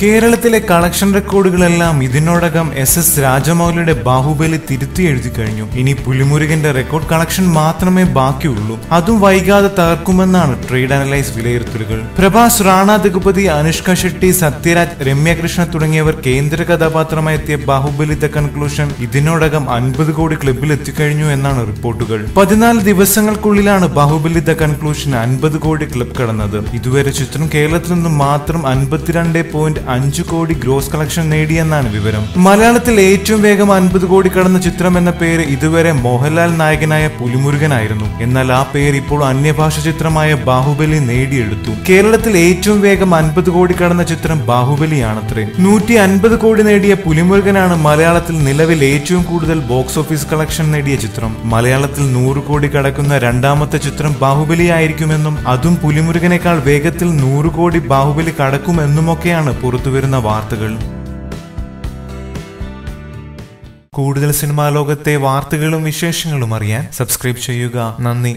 കേരളത്തിലെ കളക്ഷൻ റെക്കോർഡുകളെല്ലാം ഇതിനോടകം S S രാജമൗലിയുടെ Baahubali തിരുത്തി എഴുതി കഴിഞ്ഞു. ഇനി പുലിമുരുകന്റെ റെക്കോർഡ് കളക്ഷൻ മാത്രമേ ബാക്കിയുള്ളൂ. അതും വൈകാതെ തകർക്കുമെന്നാണ് ട്രേഡ് അനലൈസ് വിലയിരുത്തലുകൾ. പ്രഭാസ് റാണ ദഗുപതി അനുഷ്ക ഷെട്ടി സത്യരാജ് രമ്യകൃഷ്ണ തുടങ്ങിയവർ കേന്ദ്ര കഥാപാത്രമായി എത്തിയ ബാഹുബലി ദ കൺക്ലൂഷൻ ഇതിനോടകം അൻപത് കോടി ക്ലബിൽ എത്തിക്കഴിഞ്ഞു എന്നാണ് റിപ്പോർട്ടുകൾ. പതിനാല് ദിവസങ്ങൾക്കുള്ളിലാണ് ബാഹുബലി ദ കൺക്ലൂഷൻ അൻപത് കോടി ക്ലബ് കടന്നത്. ഇതുവരെ ചിത്രം കേരളത്തിൽ നിന്നും മാത്രം അൻപത്തിരണ്ട് പോയിന്റ് അഞ്ച് കോടി ഗ്രോസ് കളക്ഷൻ നേടിയെന്നാണ് വിവരം. മലയാളത്തിൽ ഏറ്റവും വേഗം അൻപത് കോടി കടന്ന ചിത്രം എന്ന പേര് ഇതുവരെ മോഹൻലാൽ നായകനായ പുലിമുരുകനായിരുന്നു. എന്നാൽ ആ പേര് ഇപ്പോൾ അന്യഭാഷ ചിത്രമായ ബാഹുബലി നേടിയെടുത്തു. കേരളത്തിൽ ഏറ്റവും വേഗം അൻപത് കോടി കടന്ന ചിത്രം ബാഹുബലിയാണത്രേ. നൂറ്റി അൻപത് കോടി നേടിയ പുലിമുരുകനാണ് മലയാളത്തിൽ നിലവിൽ ഏറ്റവും കൂടുതൽ ബോക്സ് ഓഫീസ് കളക്ഷൻ നേടിയ ചിത്രം. മലയാളത്തിൽ നൂറ് കോടി കടക്കുന്ന രണ്ടാമത്തെ ചിത്രം ബാഹുബലി ആയിരിക്കുമെന്നും അതും പുലിമുരുകനേക്കാൾ വേഗത്തിൽ നൂറ് കോടി ബാഹുബലി കടക്കുമെന്നുമൊക്കെയാണ് പുറത്തുവരുന്ന വാർത്തകൾ. കൂടുതൽ സിനിമാ ലോകത്തെ വാർത്തകളും വിശേഷങ്ങളും അറിയാൻ സബ്സ്ക്രൈബ് ചെയ്യുക. നന്ദി.